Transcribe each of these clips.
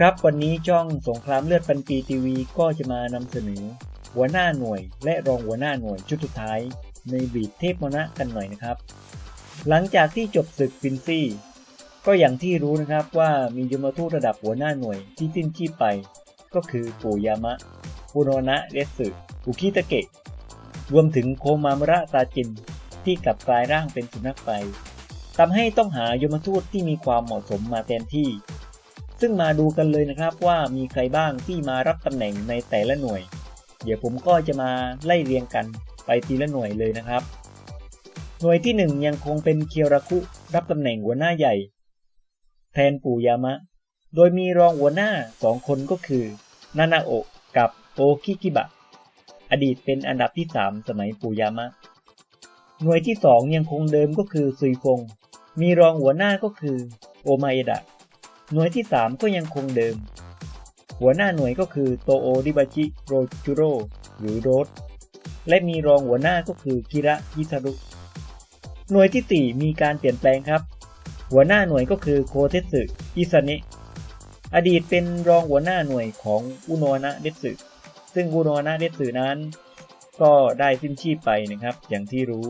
ครับวันนี้ช่องสงครามเลือดปันปีทีวีก็จะมานำเสนอ หัวหน้าหน่วย และรองหัวหน้าหน่วยชุดสุดท้าย ในบีดเทพมณะกันหน่อยนะครับ หลังจากที่จบศึกฟินซี่ ก็อย่างที่รู้นะครับว่ามียมทูตระดับหัวหน้าหน่วยที่สิ้นชีพไป ก็คือปูยามะปุโรนะเรสึอุคิตะเกะ รวมถึงโคมามระตาจินที่กลับกลายร่างเป็นสุนัขไปทำให้ต้องหายมทูตที่มีความเหมาะสมมาแทนที่ ซึ่งมาดูกันเลยนะครับว่ามีใครบ้างที่มารับตำแหน่งในแต่ละหน่วย เดี๋ยวผมก็จะมาไล่เรียงกันไปทีละหน่วยเลยนะครับ หน่วยที่ 1 ยังคงเป็นเคียวราคุรับตำแหน่งหัวหน้าใหญ่ แทนปู่ยามะ โดยมีรองหัวหน้าสองคนก็คือ นานาโอะกับโอคิกิบะ อดีตเป็นอันดับที่ 3 สมัยปู่ยามะ หน่วยที่ 2 ยังคงเดิมก็คือซุยฟง มีรองหัวหน้าก็คือโอมาเอดะ หน่วยที่ 3 ก็ยังคงเดิม หัวหน้าหน่วยก็คือโตโอดิบาจิโรจูโรหรือโรสและมีรองหัวหน้าก็คือกิระยิซารุ หน่วยที่ 4 มีการเปลี่ยนแปลงครับ หัวหน้าหน่วยก็คือโคเทสึอิซาเนะอดีตเป็นรองหัวหน้าหน่วยของอุโนะนะเดสึซึ่งอุโนะนะเดสึนั้น ก็ได้สิ้นชีพไปนะครับ อย่างที่รู้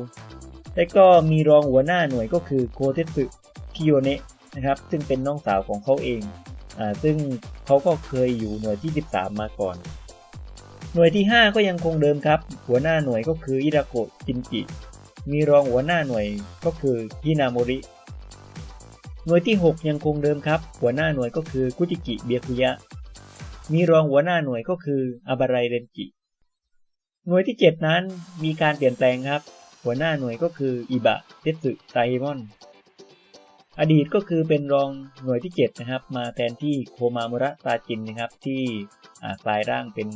และก็มีรองหัวหน้าหน่วยก็คือโคเทสึคิโยเนะ นะครับซึ่งเป็นน้องสาวของเขาเองอ่าซึ่งเขาก็เคยอยู่หน่วยที่ 13 มาก่อน หน่วยที่ 5 ก็ยังคงเดิมครับ หัวหน้าหน่วยก็คืออิราโกะจินจิ มีรองหัวหน้าหน่วยก็คือฮินาโมริ หน่วยที่ 6 ยังคงเดิมครับ หัวหน้าหน่วยก็คือคุจิกิเบียคุยะ มีรองหัวหน้าหน่วยก็คืออาบารายเรนจิ หน่วยที่ 7 นั้นมีการเปลี่ยนแปลงครับ หัวหน้าหน่วยก็คืออิบะเทสึไตมอน อดีตก็คือเป็นรองหน่วยที่ 7 นะครับ มาแทนที่โคมามุระตาจินนะครับ ที่กลายร่างเป็น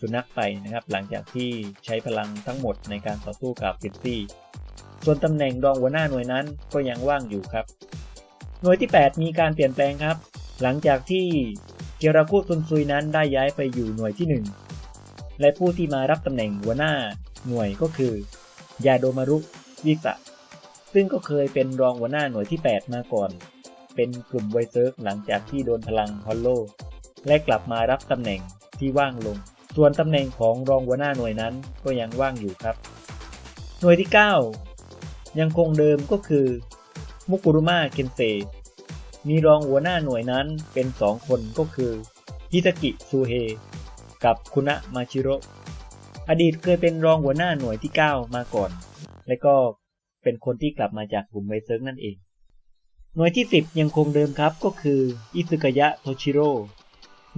สุนัขไปนะครับ หลังจากที่ใช้พลังทั้งหมดในการต่อสู้กับฟิตซี่ส่วนตำแหน่งรองหัวหน้าหน่วยนั้นก็ยังว่างอยู่ครับ หน่วยที่ 8 มีการเปลี่ยนแปลงครับ หลังจากที่เจราคุซุนซุยนั้นได้ย้ายไปอยู่หน่วยที่ 1 และผู้ที่มารับตำแหน่งหัวหน้าหน่วยก็คือยาโดมารุวิสะ ซึ่งก็เคยเป็นรองหัวหน้าหน่วยที่ 8 มาก่อน เป็นกลุ่มไวเซิร์กหลังจากที่โดนพลังฮอลโล และกลับมารับตำแหน่งที่ว่างลง ส่วนตำแหน่งของรองหัวหน้าหน่วยนั้นก็ยังว่างอยู่ครับ หน่วยที่ 9 ยังคงเดิมก็คือ มุกุรุมะเคนเซมีรองหัวหน้าหน่วยนั้นเป็น2คนก็คือฮิตากิซูเฮกับคุณะมาชิโร่อดีตเคยเป็นรองหัวหน้าหน่วยที่ 9 มาก่อน และก็ เป็นคนที่กลับมาจากกลุ่มไวเซิร์กนั่นเอง หน่วยที่ 10 ยังคงเดิมครับก็คืออิซึกยะโทชิโร่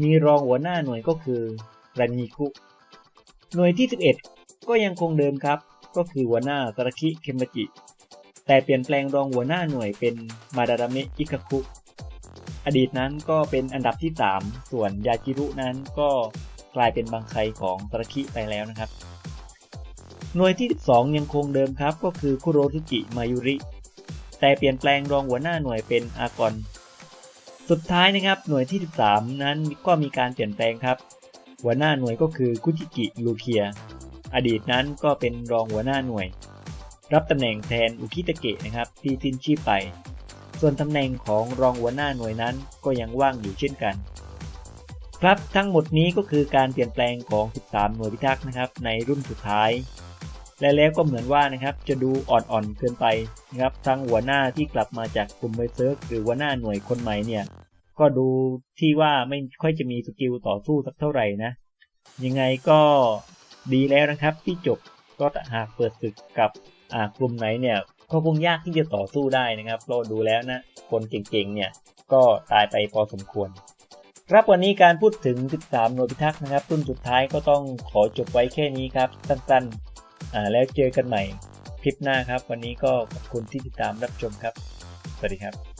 มีรองหัวหน้าหน่วยก็คือรันยิคุ หน่วยที่ 11 ก็ยังคงเดิมครับ ก็คือหัวหน้าสรคิเคมจิ แต่เปลี่ยนแปลงรองหัวหน้าหน่วยเป็นมาดารามะอิคาคุอดีตนั้นก็เป็นอันดับที่ 3 ส่วนยาจิรุนั้นก็กลายเป็นบางไคของสรคิไปแล้วนะครับ หน่วยที่ 12 ยังคงเดิมครับ ก็คือคุโรทุกิมายุริ แต่เปลี่ยนแปลงรองหัวหน้าหน่วยเป็นอากอนสุดท้ายนะครับหน่วยที่ 13 นั้นก็มีการเปลี่ยนแปลงครับ หัวหน้าหน่วยก็คือคุจิกิลูเคีย อดีตนั้นก็เป็นรองหัวหน้าหน่วย รับตำแหน่งแทนอุคิตะเกะนะครับที่สิ้นชีพไป ส่วนตำแหน่งของรองหัวหน้าหน่วยนั้นก็ยังว่างอยู่เช่นกันครับทั้งหมดนี้ก็คือการเปลี่ยนแปลงของ 13 หน่วยพิทักษ์นะครับในรุ่นสุดท้าย และแล้วก็เหมือนว่านะครับจะดูอ่อนๆเกินไปนะครับทั้งหัวหน้าที่กลับมาจากกลุ่มไวเซิร์กหรือหัวหน้าหน่วยคนใหม่เนี่ย ก็ดูที่ว่าไม่ค่อยจะมีสกิลต่อสู้สักเท่าไหร่นะ ยังไงก็ดีแล้วนะครับที่จบก็หากเปิดศึกกับกลุ่มไหนเนี่ยก็คงยากที่จะต่อสู้ได้นะครับเราดูแล้วนะ คนเก่งๆเนี่ยก็ตายไปพอสมควรครับวันนี้การพูดถึง 13 หน่วยพิทักษ์นะครับรุ่นสุดท้ายก็ต้องขอจบไว้แค่นี้ครับสั้นๆ แล้วเจอกันใหม่คลิปหน้าครับ วันนี้ก็ขอบคุณที่ติดตามรับชมครับ สวัสดีครับ